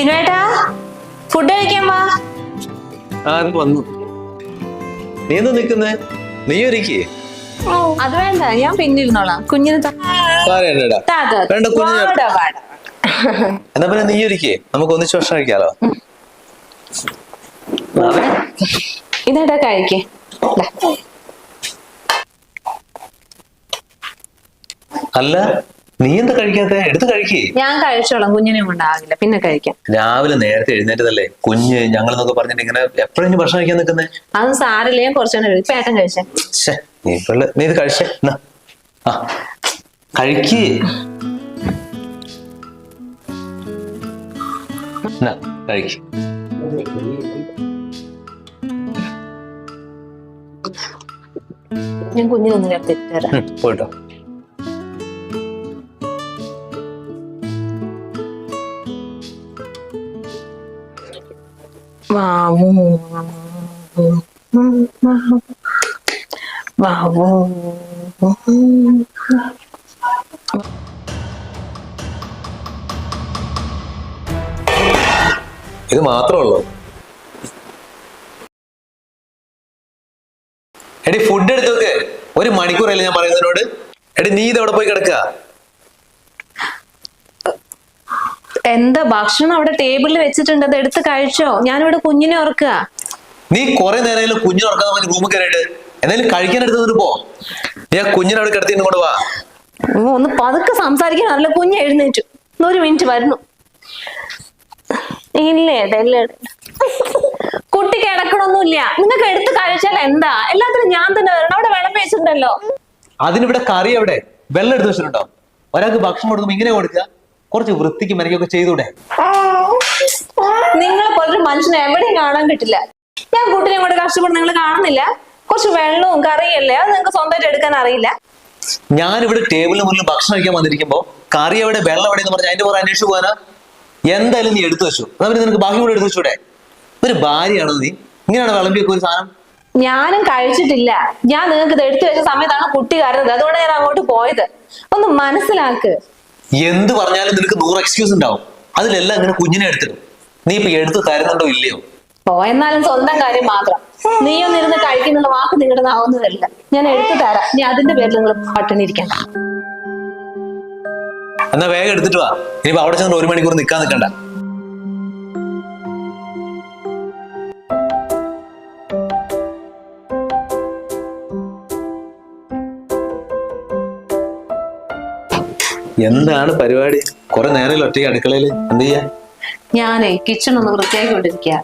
സിനുവേട്ടാ food കഴിക്കാൻ വാ. ആരും വന്നു. നീ എന്താ നിക്കുന്നേ നീ ഒരുക്കിയേ അത് വേണ്ട. ഞാൻ പിന്നിരുന്നോളാം. കുഞ്ഞിന് വേണ്ട. എന്നാ പിന്നെ നീ ഒരുക്കിയേ നമുക്ക് ഒന്നിച്ച് ഭക്ഷണം കഴിക്കാലോ. ഇതേട്ടാ കഴിക്കേ? അല്ല നീ എന്താ കഴിക്കാത്ത? എടുത്ത് കഴിക്കേ. ഞാൻ കഴിച്ചോളാം. കുഞ്ഞിനെ കൊണ്ടാകില്ല പിന്നെ കഴിക്കാം. രാവിലെ നേരത്തെ എഴുന്നേറ്റതല്ലേ? കുഞ്ഞ് ഞങ്ങൾ എന്നൊക്കെ പറഞ്ഞിട്ട് ഇങ്ങനെ എപ്പോഴും ഭക്ഷണം കഴിക്കാൻ നിൽക്കുന്നേ? അത് സാരില്ല ഞാൻ പേട്ടം ഇപ്പൊ ഏട്ടൻ കഴിച്ചേ. ശ്ശെ, നീ ഇപ്പള്ള നീ ഇത് കഴിച്ചേ. എന്നാ. ആ. കഴിക്കേ. ഞാൻ കുഞ്ഞിനൊന്ന് തരാം. ഉം, പോയിട്ടോ. ഇത് മാത്രമുള്ളൂ എടി ഫുഡ് എടുത്ത് വെക്ക്. ഒരു മണിക്കൂറല്ലേ ഞാൻ പറയുന്നതിനോട്? എടി നീ ഇതവിടെ പോയി കിടക്കുക? എന്താ ഭക്ഷണം അവിടെ ടേബിളിൽ വെച്ചിട്ടുണ്ട്? അത് എടുത്ത് കഴിച്ചോ. ഞാനിവിടെ കുഞ്ഞിനെ ഓർക്കുക നീ കുറെ നേരം കുഞ്ഞിനെ ഉറക്കാൻ പറഞ്ഞ് റൂമിൽ കയറിയിട്ട്. എന്തായാലും കഴിക്കാൻ എടുത്തത് പോ. നീ ആ കുഞ്ഞിനെ അവിടെ കിടത്തി കൊണ്ട് വാ. ഒന്ന് പതുക്കെ സംസാരിക്കാൻ അല്ല കുഞ്ഞ് എഴുന്നേറ്റു. ഒരു മിനിറ്റ് വരുന്നു. ഇല്ലേ ഇതല്ലേ? കുട്ടി കിടക്കണമൊന്നുമില്ല നിങ്ങൾക്ക് എടുത്ത് കഴിച്ചാൽ എന്താ? എല്ലാത്തിനും ഞാൻ തന്നെ വരണം. അവിടെ വെള്ളം വെച്ചിട്ടുണ്ടല്ലോ. അതിനിവിടെ കറി എവിടെ? വെള്ളം എടുത്ത് വെച്ചിട്ടുണ്ടോ? ഒരാൾക്ക് ഭക്ഷണം കൊടുക്കുമ്പോ ഇങ്ങനെ കൊടുക്കുക? കുറച്ച് വൃത്തിക്ക് മെനക്കൊക്കെ ചെയ്തൂടെ? നിങ്ങളെ പോലൊരു മനുഷ്യനെ എവിടെയും കാണാൻ കിട്ടില്ല ഞാൻ കൂട്ടിനെ കൊണ്ട് കഷ്ടപ്പെട്ട് നിങ്ങൾ കാണുന്നില്ല. കുറച്ച് വെള്ളവും കറിയല്ലേ അത് നിങ്ങൾക്ക് സ്വന്തമായിട്ട് എടുക്കാൻ അറിയില്ല. ഞാൻ ഇവിടെ ടേബിളിന് മുന്നിൽ ഭക്ഷണം കഴിക്കാൻ വന്നിരിക്കുമ്പോ കറി എവിടെ വെള്ളം എവിടെ എന്ന് പറഞ്ഞാൽ അതിന്റെ പുറം അന്വേഷിച്ചു പോകാനാ? എന്തായാലും നീ എടുത്തു വെച്ചു. അതവര് പിന്നെ നിനക്ക് ബാക്കി കൂടെ എടുത്തു വെച്ചൂടെ? ഒരു ഭാര്യയാണോ നീ? ഇങ്ങനെയാണ് വിളമ്പിയൊക്കെ ഒരു സാധനം? ഞാനും കഴിച്ചിട്ടില്ല. ഞാൻ നിങ്ങൾക്ക് ഇത് എടുത്തു വെച്ച സമയത്താണ് കുട്ടി കരുന്നത് അതുകൊണ്ട് ഞാൻ അങ്ങോട്ട് പോയത്. ഒന്ന് മനസ്സിലാക്ക്. എന്ത് പറഞ്ഞാലും നിനക്ക് നൂറ് എക്സ്ക്യൂസ് ഉണ്ടാവും. അതിലെല്ലാം ഇങ്ങനെ കുഞ്ഞിനെ എടുത്തിടും. നീ ഇപ്പൊ എടുത്ത് തരുന്നുണ്ടോ ഇല്ലയോ? ഓ എന്നാലും സ്വന്തം കാര്യം മാത്രം. നീയൊന്നും ഇരുന്ന് കഴിക്കുന്നുള്ള വാക്ക് നിങ്ങളുടെ നാവുന്നതല്ല ഞാൻ എടുത്തു തരാം. നീ അതിന്റെ പേരിൽ നിങ്ങൾ പട്ടിണി എന്നാ വേഗം എടുത്തിട്ട് വാ. ഇനിയിപ്പോ അവിടെ ചെന്ന് ഒരു മണിക്കൂർ നിൽക്കാൻ നിൽക്കണ്ട. എന്താണ് പരിപാടി? കുറെ നേരം ഒറ്റയ്ക്ക് അടുക്കളയിൽ എന്ത് ചെയ്യാ? ഞാനേ കിച്ചൺ ഒന്ന് വൃത്തിയാക്കിക്കൊണ്ടിരിക്കുക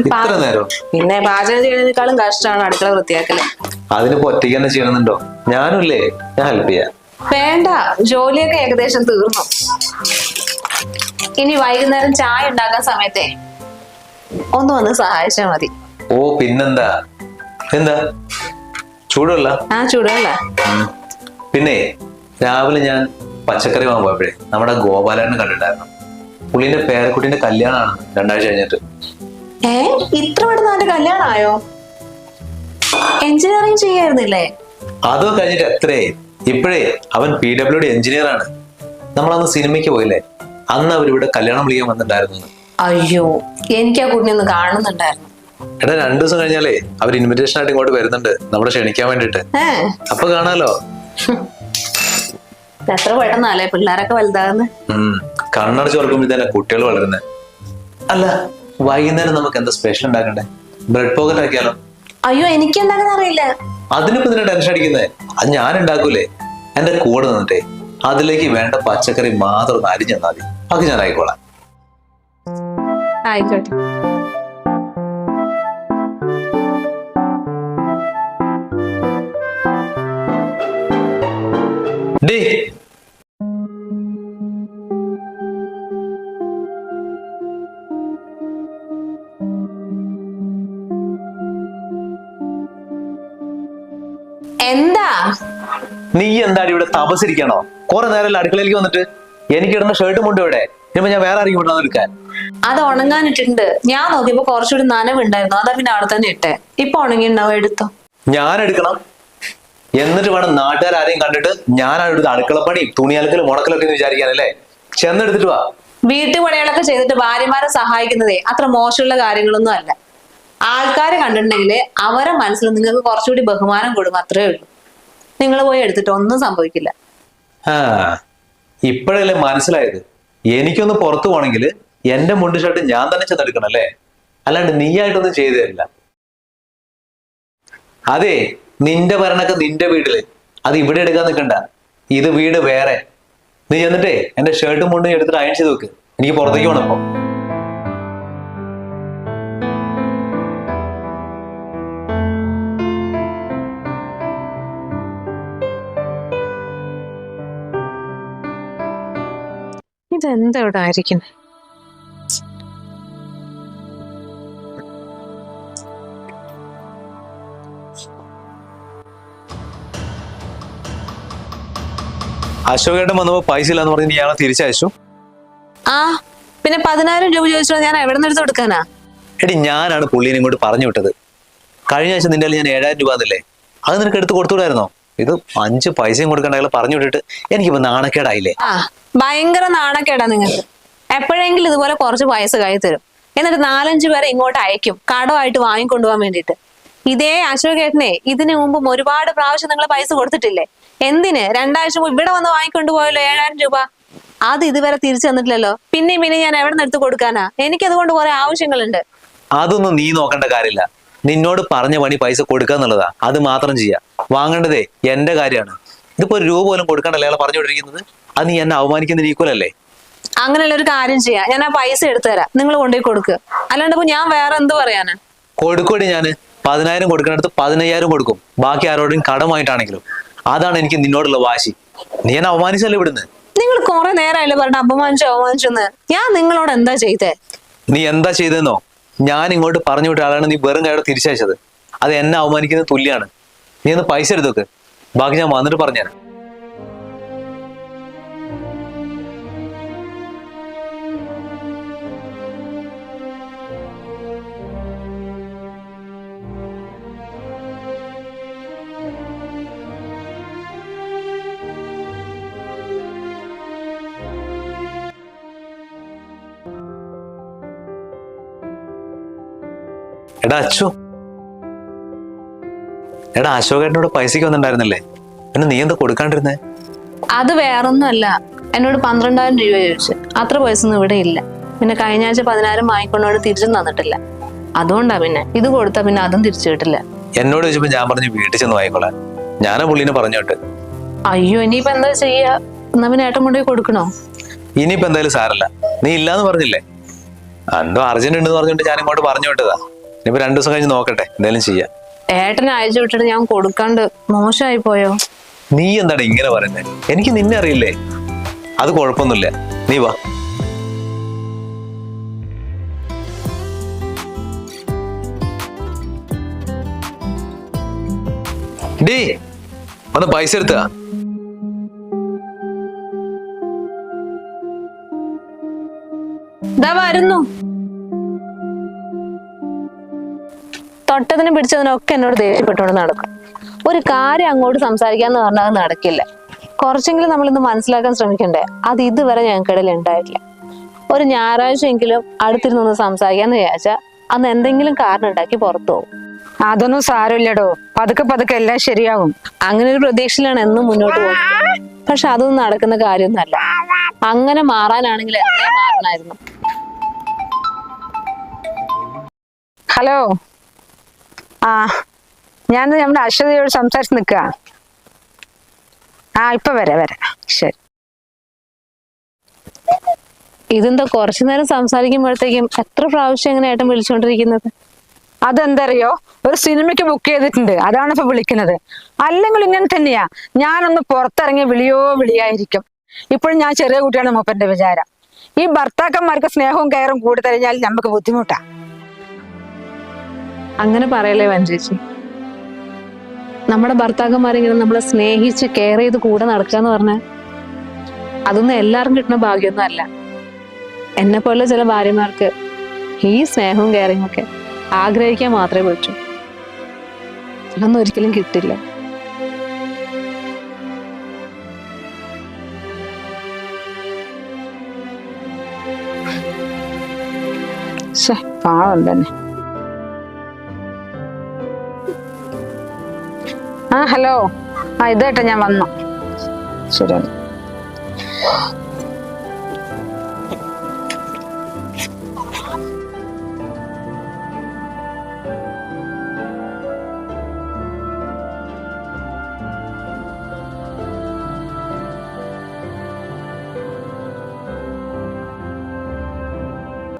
ഇത്ര നേരം? പിന്നെ പാചകം ചെയ്യുന്നതിനേക്കാളും കഷ്ടമാണ് അടുക്കള വൃത്തിയാക്കൽ. അതിനിപ്പോ ഒറ്റയ്ക്ക് തന്നെ ചെയ്യണമെന്നുണ്ടോ? ഞാനുമില്ലേ ഞാൻ ഹെൽപ്പ് ചെയ്യാം. വേണ്ട ജോലിയൊക്കെ ഏകദേശം തീർന്നു. ഇനി വൈകുന്നേരം ചായ ഉണ്ടാക്കാൻ സമയത്തെ ഒന്ന് വന്ന് സഹായിച്ചാ മതി. ഓ പിന്നെന്താ? എന്താ? ചൂടുള്ള? ആ ചൂടുള്ള. പിന്നെ രാവിലെ ഞാൻ പച്ചക്കറി വാങ്ങാൻ പോയപ്പോഴേ നമ്മുടെ ഗോപാലനെ കണ്ടിട്ടായിരുന്നു പുള്ളിന്റെ പേരക്കുട്ടിന്റെ കല്യാണമാണ് രണ്ടാഴ്ച കഴിഞ്ഞിട്ട്. ഏ? ഇത്ര പെട്ടെന്ന് അവന്റെ കല്യാണമായോ? എഞ്ചിനീയറിംഗ് ചെയ്യായിരുന്നില്ലേ? അതൊക്കെ കഴിഞ്ഞിട്ട് എത്രേ? ഇപ്പോഴേ അവൻ പി ഡബ്ല്യു ഡി എഞ്ചിനീയർ ആണ്. നമ്മളന്ന് സിനിമയ്ക്ക് പോയില്ലേ? അന്ന് അവരിവിടെ കല്യാണം വിളിക്കാൻ വന്നിട്ടുണ്ടായിരുന്നു. അയ്യോ എനിക്ക് ആ കുട്ടിനെ ഒന്ന് കാണുന്നുണ്ടായിരുന്നു. എടാ രണ്ടു ദിവസം കഴിഞ്ഞാലേ അവർ ഇൻവിറ്റേഷൻ ആയിട്ട് ഇങ്ങോട്ട് വരുന്നുണ്ട്. നമ്മളെ ക്ഷണിക്കാൻ വേണ്ടിട്ട് അപ്പൊ കാണാലോ? എത്ര പെട്ടെന്നല്ലേ പിള്ളേരൊക്കെ വലുതാകുന്നത് കണ്ണടച്ച് തുറക്കുമ്പോൾ തന്നെ കുട്ടികൾ വളരുന്നത് അല്ല വൈകുന്നേരം നമുക്ക് എന്താ സ്പെഷ്യൽ ഉണ്ടാക്കണ്ടേ? ബ്രെഡ് പോക്കറ്റ് ആക്കിയാലോ? അയ്യോ എനിക്ക് അറിയില്ല. അതിനിപ്പോ ഇതിന് ടെൻഷൻ അടിക്കുന്നേ? അത് ഞാൻ ഉണ്ടാക്കൂലേ? എന്റെ കൂടെ നിന്നിട്ടേ അതിലേക്ക് വേണ്ട പച്ചക്കറി മാത്രം അരിഞ്ഞാൽ അരിഞ്ഞു തന്നാൽ മതി. അത് ഞാൻ ആയിക്കോളാം. ആയിക്കോട്ടെ. എന്താ? നീ എന്താണ് ഇവിടെ തപസിരിക്കണോ കുറെ നേരം അടുക്കളയിലേക്ക് വന്നിട്ട്? എനിക്ക് ഇടുന്ന ഷർട്ടും മുണ്ട് ഇവിടെ. ഇനിയിപ്പോ ഞാൻ വേറെ ആരെങ്കിലും കൊണ്ടുവന്ന് എടുക്കാൻ. അത് ഉണങ്ങാനിട്ടുണ്ട് ഞാൻ നോക്കിയപ്പോ കുറച്ചുകൂടി നനവുണ്ടായിരുന്നു അതാ പിന്നെ അവിടെ തന്നെ ഇട്ടെ. ഇപ്പൊ ഉണങ്ങിണ്ടാവും എടുത്തോ? ഞാൻ എടുക്കണം. എന്നിട്ട് വേണം നാട്ടുകാർ ആരെയും കണ്ടിട്ട് ഞാനാണ് എടുത്ത് അടുക്കളപ്പണി തുണി അലക്കലും മുടക്കലൊക്കെ എന്ന് വിചാരിക്കാനല്ലേ ചെന്നെടുത്തിട്ട് വാ. വീട്ടുപണികളൊക്കെ ചെയ്തിട്ട് ഭാര്യമാരെ സഹായിക്കുന്നതേ അത്ര മോശമുള്ള കാര്യങ്ങളൊന്നും അല്ല. ആൾക്കാരെ കണ്ടിട്ടുണ്ടെങ്കിൽ അവരെ മനസ്സിൽ നിങ്ങൾക്ക് കുറച്ചുകൂടി ബഹുമാനം കൊടുക്കും അത്രേ ഉള്ളൂ. നിങ്ങൾ പോയി എടുത്തിട്ട് ഒന്നും സംഭവിക്കില്ല. ഇപ്പോഴല്ലേ മനസ്സിലായത്? എനിക്കൊന്ന് പുറത്തു പോകണമെങ്കിൽ എന്റെ മുണ്ട് ഷർട്ട് ഞാൻ തന്നെ ചെന്നെടുക്കണം അല്ലേ? അല്ലാണ്ട് നീയായിട്ടൊന്നും ചെയ്തു തരില്ല. അതെ നിന്റെ ഭരണൊക്കെ നിന്റെ വീട്ടിൽ. അത് ഇവിടെ എടുക്കാൻ നിൽക്കണ്ട. ഇത് വീട് വേറെ. നീ ചെന്നിട്ടേ എന്റെ ഷർട്ടും മുണ്ടും എടുത്തിട്ട് അയൺ ചെയ്ത് വെക്ക്. എനിക്ക് പുറത്തേക്ക് പോകണം ഇതെന്താ ഇവിടെ ആയിരിക്കും അശോകേട്ടൻ വന്നപ്പോ പൈസ ഇല്ലാന്ന് പറഞ്ഞ് ഇയാളെ തിരിച്ചയച്ചു. ആ പിന്നെ പതിനായിരം രൂപ ചോദിച്ചോ ഞാൻ എവിടെ നിന്ന് എടുത്ത് കൊടുക്കാനാ? എടി ഞാനാണ് പുള്ളീനെ ഇങ്ങോട്ട് പറഞ്ഞു വിട്ടത്. കഴിഞ്ഞ ആഴ്ച നിന്റെ കയ്യിൽ ഞാൻ ഏഴായിരം രൂപ എന്നല്ലേ അത് നിനക്ക് എടുത്ത് കൊടുത്തുകൂടായിരുന്നോ ഇത് അഞ്ച് പൈസയും കൊടുക്കണ്ട അയാൾ പറഞ്ഞു വിട്ടിട്ട് എനിക്കിപ്പോ നാണക്കേടായില്ലേ? ആ ഭയങ്കര നാണക്കേടാ നിങ്ങൾക്ക് എപ്പോഴെങ്കിലും ഇതുപോലെ കുറച്ച് പൈസ കൈ തരും. എന്നിട്ട് നാലഞ്ച് പേരെ ഇങ്ങോട്ട് അയക്കും കടമായിട്ട് വാങ്ങിക്കൊണ്ടുപോകാൻ വേണ്ടിയിട്ട്. ഇതേ അശോകേട്ടനെ ഇതിനു മുമ്പും ഒരുപാട് പ്രാവശ്യം നിങ്ങൾ പൈസ കൊടുത്തിട്ടില്ലേ? എന്തിന്? രണ്ടാഴ്ച മുമ്പ് ഇവിടെ വന്ന് വാങ്ങിക്കൊണ്ടു പോയല്ലോ ഏഴായിരം രൂപ. അത് ഇതുവരെ തിരിച്ചു തന്നിട്ടില്ലല്ലോ. പിന്നെയും പിന്നെ ഞാൻ എവിടെ നിന്ന് എടുത്ത് കൊടുക്കാനാ? എനിക്കതുകൊണ്ട് കുറെ ആവശ്യങ്ങളുണ്ട്. അതൊന്നും നീ നോക്കേണ്ട കാര്യമില്ല. നിന്നോട് പറഞ്ഞ പണി പൈസ കൊടുക്കുക എന്നുള്ളതാ. അത് മാത്രം ചെയ്യാ. വാങ്ങേണ്ടതേ എന്റെ കാര്യമാണ്. ഇതിപ്പോ ഒരു രൂപ പോലും കൊടുക്കണ്ടല്ലേ അയാൾ പറഞ്ഞു വിട്ടിരിക്കുന്നത് അത് നീ എന്നെ അവമാനിക്കുന്ന ഈക്വലല്ലേ അങ്ങനെയുള്ള ഒരു കാര്യം ചെയ്യാം. ഞാൻ ആ പൈസ എടുത്തു തരാം നിങ്ങൾ കൊണ്ടുപോയി കൊടുക്കുക അല്ലാണ്ട് ഇപ്പൊ ഞാൻ വേറെ എന്ത് പറയാനാ? കൊടുക്കൂടി ഞാൻ. പതിനായിരം കൊടുക്കുന്നിടത്ത് പതിനയ്യായിരം കൊടുക്കും. ബാക്കി ആരോടും കടമായിട്ടാണെങ്കിലും അതാണ് എനിക്ക് നിന്നോടുള്ള വാശി. നീ എന്നെ അവമാനിച്ചല്ലേ ഇവിടുന്ന്? നിങ്ങൾ കുറെ നേരമായില്ലേ പറഞ്ഞ അപമാനിച്ചു അവമാനിച്ചെന്ന് ഞാൻ നിങ്ങളോട് എന്താ ചെയ്തേ? നീ എന്താ ചെയ്തെന്നോ? ഞാൻ ഇങ്ങോട്ട് പറഞ്ഞു വിട്ട ആളാണ് നീ വെറും കയ്യോടെ തിരിച്ചയച്ചത്. അത് എന്നെ അവമാനിക്കുന്ന തുല്യാണ്. നീ ഒന്ന് പൈസ എടുത്തോക്ക് ബാക്കി ഞാൻ വന്നിട്ട് പറഞ്ഞുതരാം. എടാ അച്ചു. എടാ അശോകേട്ടനോട് പൈസക്ക് വന്നിണ്ടായിരുന്നല്ലേ പിന്നെ നീ എന്താ കൊടുക്കാണ്ടിരുന്നേ? അത് വേറൊന്നുമല്ല. എന്നോട് പന്ത്രണ്ടായിരം രൂപ ചോദിച്ചു. അത്ര പൈസ ഒന്നും ഇവിടെ ഇല്ല. പിന്നെ കഴിഞ്ഞ ആഴ്ച പതിനായിരം വാങ്ങിക്കൊണ്ടോട് തിരിച്ചും തന്നിട്ടില്ല. അതുകൊണ്ടാ പിന്നെ. ഇത് കൊടുത്താ പിന്നെ അതും തിരിച്ചു കിട്ടില്ല. എന്നോട് ചോദിച്ചപ്പോ ഞാൻ പറഞ്ഞു വീട്ടിൽ ചെന്ന് വാങ്ങിക്കോളാം. ഞാനാ പുള്ളിനെ പറഞ്ഞോട്ട് അയ്യോ ഇനിയിപ്പോ എന്താ ചെയ്യാ? എന്നാ പിന്നെ ഏട്ടൻ കൊണ്ടുപോയി കൊടുക്കണോ? ഇനിയിപ്പോ എന്തായാലും സാരല്ല. നീ ഇല്ലാന്ന് പറഞ്ഞില്ലേ? എന്തോ അർജന്റ് ഉണ്ടെന്ന് പറഞ്ഞിട്ട് ഞാൻ ഇങ്ങോട്ട് പറഞ്ഞു വിട്ടതാ. ഇനിയിപ്പോ രണ്ടു ദിവസം കഴിഞ്ഞ് നോക്കട്ടെ എന്തായാലും ചെയ്യാം. ഏട്ടൻ അയച്ചു വിട്ടിട്ട് ഞാൻ കൊടുക്കാണ്ട് മോശമായി പോയോ? നീ എന്താണ് ഇങ്ങനെ പറയുന്നത് എനിക്ക് നിന്നെ അറിയില്ലേ? അത് കുഴപ്പമൊന്നുമില്ല. നീ വാ. ഡീ ഒന്ന് പൈസ എടുത്താ? ഇതാ വരുന്നു. തൊട്ടതിനും പിടിച്ചതിനൊക്കെ എന്നോട് ദേഷ്യപ്പെട്ടുകൊണ്ട് നടക്കും. ഒരു കാര്യം അങ്ങോട്ട് സംസാരിക്കാന്ന് പറഞ്ഞാൽ അത് നടക്കില്ല. കുറച്ചെങ്കിലും നമ്മളിന്ന് മനസ്സിലാക്കാൻ ശ്രമിക്കണ്ടേ? അത് ഇതുവരെ ഞങ്ങൾക്കിടയിൽ ഉണ്ടായിട്ടില്ല. ഒരു ഞായറാഴ്ച എങ്കിലും അടുത്തിരുന്നൊന്ന് സംസാരിക്കാന്ന് വിചാരിച്ചാൽ അന്ന് എന്തെങ്കിലും കാരണം ഉണ്ടാക്കി പുറത്തു പോകും. അതൊന്നും സാരമില്ലടോ. പതുക്കെ പതുക്കെ എല്ലാം ശരിയാവും. അങ്ങനെ ഒരു പ്രതീക്ഷയിലാണ് എന്നും മുന്നോട്ട് പോകുന്നത്. പക്ഷെ അതൊന്നും നടക്കുന്ന കാര്യമൊന്നുമല്ല. അങ്ങനെ മാറാനാണെങ്കിൽ എന്നെ മാറണമായിരുന്നു. ഹലോ. ആ ഞാൻ നമ്മുടെ അശ്വതിയോട് സംസാരിച്ച് നിൽക്കുക ആ ഇപ്പൊ വരാം വരാം. ശരി. ഇതെന്താ കുറച്ചു നേരം സംസാരിക്കുമ്പോഴത്തേക്കും എത്ര പ്രാവശ്യം എങ്ങനെ ഏട്ടൻ വിളിച്ചുകൊണ്ടിരിക്കുന്നത് അതെന്തറിയോ? ഒരു സിനിമയ്ക്ക് ബുക്ക് ചെയ്തിട്ടുണ്ട്. അതാണ് ഇപ്പൊ വിളിക്കുന്നത്. അല്ലെങ്കിൽ ഇങ്ങനെ തന്നെയാ. ഞാനൊന്ന് പുറത്തിറങ്ങി വിളിയോ വിളിയായിരിക്കും. ഇപ്പോഴും ഞാൻ ചെറിയ കുട്ടിയാണ് മൂപ്പന്റെ വിചാരം. ഈ ഭർത്താക്കന്മാർക്ക് സ്നേഹവും കയറും കൂടി തരഞ്ഞാൽ നമുക്ക് ബുദ്ധിമുട്ടാ. അങ്ങനെ പറയലേ വഞ്ചേച്ചി? നമ്മുടെ ഭർത്താക്കന്മാരെങ്കിലും നമ്മളെ സ്നേഹിച്ച് കെയർ ചെയ്ത് കൂടെ നടക്കുക എന്ന് പറഞ്ഞാൽ അതൊന്നും എല്ലാവർക്കും കിട്ടുന്ന ഭാഗ്യമൊന്നും അല്ല. എന്നെ പോലെ ചില ഭാര്യമാർക്ക് ഈ സ്നേഹവും കെയറിങ്ങും ഒക്കെ ആഗ്രഹിക്കാൻ മാത്രമേ പറ്റൂ. അതൊന്നും ഒരിക്കലും കിട്ടില്ല. പാവം തന്നെ. ഹലോ. ആ ഇതേട്ടാ ഞാൻ വന്നു ശരി.